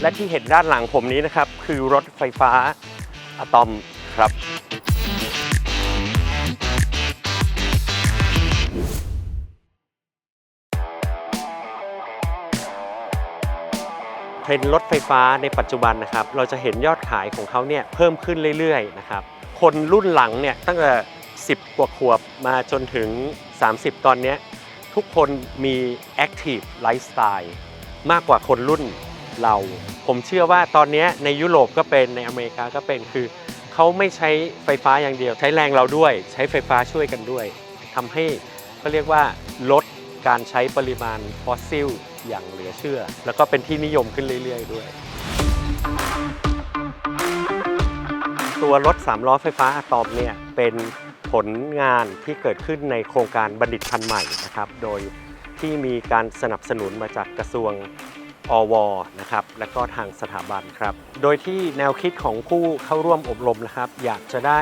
และที่เห็นด้านหลังผมนี้นะครับ คือรถไฟฟ้าอะตอมครับ เทรนด์รถไฟฟ้าในปัจจุบันนะครับ เราจะเห็นยอดขายของเขาเนี่ยเพิ่มขึ้นเรื่อยๆนะครับ คนรุ่นหลังเนี่ยตั้งแต่ 10 กว่าขวบมาจนถึง 30 ตอนนี้ทุกคนมี Active Lifestyle มากกว่าคนรุ่นเรา ผมเชื่อว่าตอนนี้ในยุโรปก็เป็นในอเมริกาก็เป็นคือ เขาไม่ใช้ไฟฟ้าอย่างเดียว ใช้แรงเราด้วย ใช้ไฟฟ้าช่วยกันด้วยทำให้เขาเรียกว่าลดการใช้ปริมาณฟอสซิล อย่างเหลือเชื่อ แล้วก็เป็นที่นิยมขึ้นเรื่อยๆด้วย ตัวรถ3ล้อไฟฟ้าอะตอมเนี่ยเป็นผลงานที่เกิดขึ้นในโครงการบัณฑิตพันธุ์ใหม่นะครับ โดยที่มีการสนับสนุนมาจากกระทรวงอวนะครับ และก็ทางสถาบันครับ โดยที่แนวคิดของผู้เข้าร่วมอบรมนะครับ อยากจะได้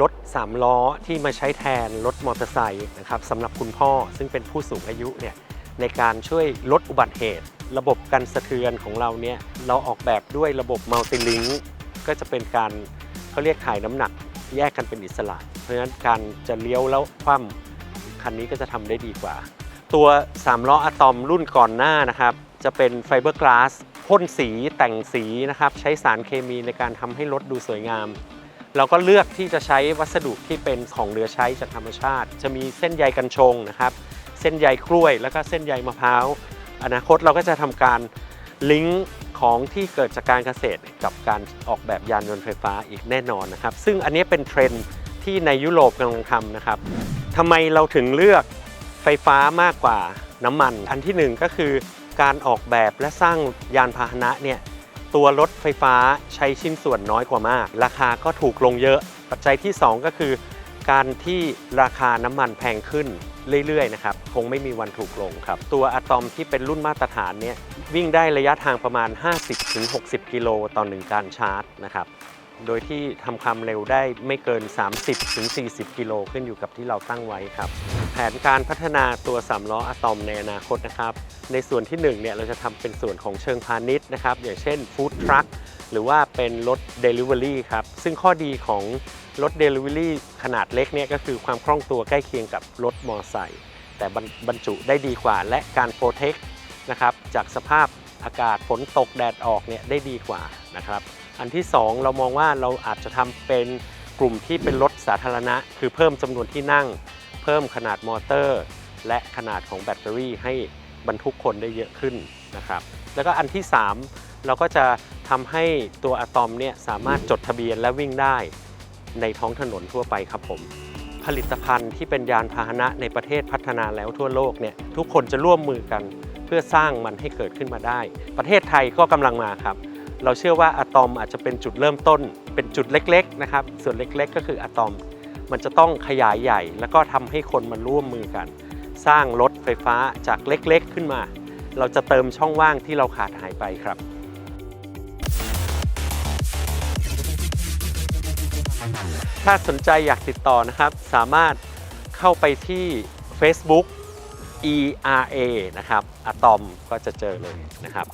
รถ3ล้อที่มาใช้แทนรถมอเตอร์ไซค์นะครับสำหรับคุณพ่อซึ่งเป็นผู้สูงอายุเนี่ย ในการช่วยลดอุบัติเหตุ ระบบกันสะเทือนของเราเนี่ยเราออกแบบด้วยระบบมัลติลิงก็จะเป็นการเขาเรียกถ่ายน้ำหนักแยกกันเป็นอิสระ เพราะฉะนั้นการจะเลี้ยวแล้วคว่ำคันนี้ก็จะทำได้ดีกว่า ตัว3ล้ออะตอมรุ่นก่อนหน้านะครับ จะเป็นไฟเบอร์กลาสพ่นสีแต่งสีนะครับ ใช้สารเคมีในการทำให้รถดูสวยงาม เราก็เลือกที่จะใช้วัสดุที่เป็นของเหลือใช้จากธรรมชาติ จะมีเส้นใยกันชงนะครับ ส้นใยกล้วย แล้วก็เส้นใยมะพร้าวอนาคตเราก็จะทำการลิงก์ของที่เกิดจากการเกษตรกับการออกแบบยานยนต์ไฟฟ้าอีกแน่นอนนะครับ ซึ่งอันนี้เป็นเทรนด์ที่ในยุโรปกำลังทำนะครับทำไมเราถึงเลือกไฟฟ้ามากกว่าน้ำมัน อันที่หนึ่งก็คือการออกแบบและสร้างยานพาหนะเนี่ยตัวรถไฟฟ้าใช้ชิ้นส่วนน้อยกว่ามาก ราคาก็ถูกลงเยอะ ปัจจัยที่ 2 ก็คือ การที่ราคาน้ำมันแพงขึ้น เรื่อยๆนะครับคงไม่มีวันถูกลงครับ ตัวอะตอมที่เป็นรุ่นมาตรฐานเนี่ยวิ่งได้ระยะทางประมาณ 50-60 กิโลต่อหนึ่งการชาร์จนะครับโดยที่ทำความเร็วได้ไม่เกิน 30-40 กิโลขึ้นอยู่กับที่เราตั้งไว้ครับ แผนการพัฒนาตัว3ล้ออะตอมในอนาคตนะครับ ในส่วนที่1เนี่ยเราจะทำเป็นส่วนของเชิงพาณิชย์นะครับ อย่างเช่นฟู้ดทรัค หรือว่าเป็นรถ Delivery ครับ ซึ่งข้อดีของรถ Delivery ขนาดเล็กเนี่ยก็คือความคล่องตัวใกล้เคียงกับรถมอไซค์แต่บรรจุได้ดีกว่า และการโปรเทคนะครับจากสภาพอากาศฝนตกแดดออกเนี่ยได้ดีกว่านะครับ อันที่ 2 เรามองว่าเราอาจจะทำเป็นกลุ่มที่เป็นรถสาธารณะ คือเพิ่มจำนวนที่นั่ง เพิ่มขนาดมอเตอร์ และขนาดของแบตเตอรี่ให้บรรทุกคนได้เยอะขึ้นนะครับ แล้วก็อันที่ 3 เราก็จะทำให้ตัวอะตอมเนี่ยสามารถจดทะเบียนและวิ่งได้ในท้องถนนทั่วไปครับผม ผลิตภัณฑ์ที่เป็นยานพาหนะในประเทศพัฒนาแล้วทั่วโลกเนี่ยทุกคนจะร่วมมือกันเพื่อสร้างมันให้เกิดขึ้นมาได้ ประเทศไทยก็กำลังมาครับ เราเชื่อว่าอะตอมอาจจะเป็นจุดเริ่มต้น เป็นจุดเล็กๆนะครับ ส่วนเล็กๆ ก็คืออะตอม มันจะต้องขยายใหญ่ แล้วก็ทำให้คนมาร่วมมือกัน สร้างรถไฟฟ้าจากเล็กๆขึ้นมา เราจะเติมช่องว่างที่เราขาดหายไปครับ ถ้าสนใจอยากติดต่อนะครับ สามารถเข้าไปที่ Facebook ERA นะครับอะตอมก็จะเจอเลยนะครับ